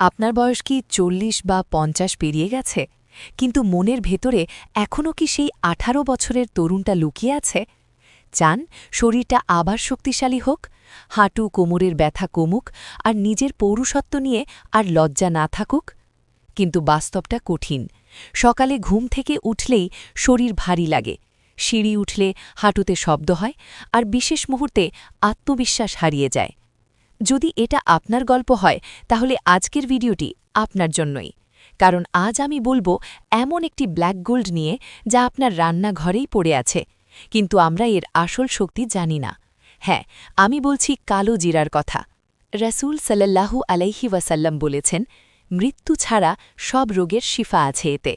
আপনার বয়স কি চল্লিশ বা পঞ্চাশ পেরিয়ে গেছে? কিন্তু মনের ভেতরে এখনও কি সেই আঠারো বছরের তরুণটা লুকিয়ে আছে? চান, শরীরটা আবার শক্তিশালী হোক, হাঁটু কোমরের ব্যথা কমুক, আর নিজের পৌরুষত্ব নিয়ে আর লজ্জা না থাকুক? কিন্তু বাস্তবটা কঠিন। সকালে ঘুম থেকে উঠলেই শরীর ভারী লাগে। সিঁড়ি উঠলে হাঁটুতে শব্দ হয়, আর বিশেষ মুহূর্তে আত্মবিশ্বাস হারিয়ে যায়। যদি এটা আপনার গল্প হয়, তাহলে আজকের ভিডিওটি আপনার জন্যই। কারণ আজ আমি বলব এমন একটি ব্ল্যাক গোল্ড নিয়ে যা আপনার রান্নাঘরেই পড়ে আছে। কিন্তু আমরা এর আসল শক্তি জানি না। হ্যাঁ আমি বলছি কালো জিরার কথা। রসুল সাল্লাল্লাহু আলাইহি ওয়াসাল্লাম বলেছেন, মৃত্যু ছাড়া সব রোগের শিফা আছে এতে।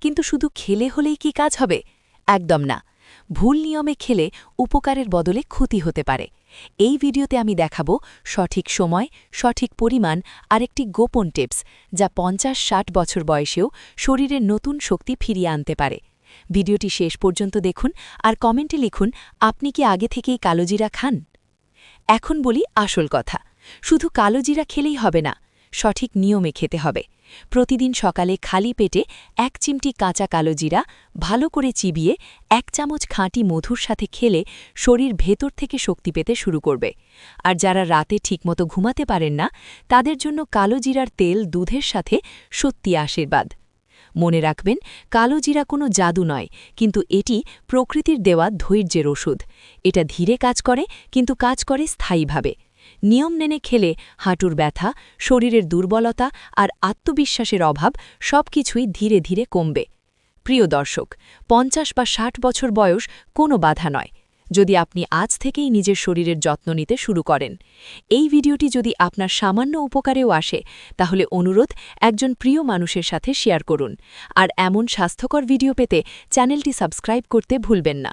কিন্তু শুধু খেলে হলেই কি কাজ হবে? একদম না। ভুল নিয়মে খেলে উপকারের বদলে ক্ষতি হতে পারে। এই ভিডিওতে আমি দেখাবো সঠিক সময়, সঠিক পরিমাণ আর একটি গোপন টিপস যা পঞ্চাশ ষাট বছর বয়সেও শরীরের নতুন শক্তি ফিরিয়ে আনতে পারে। ভিডিওটি শেষ পর্যন্ত দেখুন আর কমেন্টে লিখুন, আপনি কি আগে থেকেই কালোজিরা খান? এখন বলি আসল কথা, শুধু কালোজিরা খেলেই হবে না সঠিক নিয়মে খেতে হবে। প্রতিদিন সকালে খালি পেটে এক চিমটি কাঁচা কালো জিরা ভালো করে চিবিয়ে এক চামচ খাঁটি মধুর সাথে খেলে শরীর ভেতর থেকে শক্তি পেতে শুরু করবে। আর যারা রাতে ঠিকমতো ঘুমাতে পারেন না, তাদের জন্য কালো জিরার তেল দুধের সাথে সত্যি আশীর্বাদ। মনে রাখবেন, কালো জিরা কোনো জাদু নয়, কিন্তু এটি প্রকৃতির দেওয়া ধৈর্যের ওষুধ। এটা ধীরে কাজ করে, কিন্তু কাজ করে স্থায়ীভাবে। নিয়ম নেনে খেলে হাঁটুর ব্যথা, শরীরের দুর্বলতা আর আত্মবিশ্বাসের অভাব সবকিছুই ধীরে ধীরে কমবে। প্রিয় দর্শক, পঞ্চাশ বা ষাট বছর বয়স কোনো বাধা নয়। যদি আপনি আজ থেকেই নিজের শরীরের যত্ন নিতে শুরু করেন, এই ভিডিওটি যদি আপনার সামান্য উপকারেও আসে, তাহলে অনুরোধ একজন প্রিয় মানুষের সাথে শেয়ার করুন। আর এমন স্বাস্থ্যকর ভিডিও পেতে চ্যানেলটি সাবস্ক্রাইব করতে ভুলবেন না।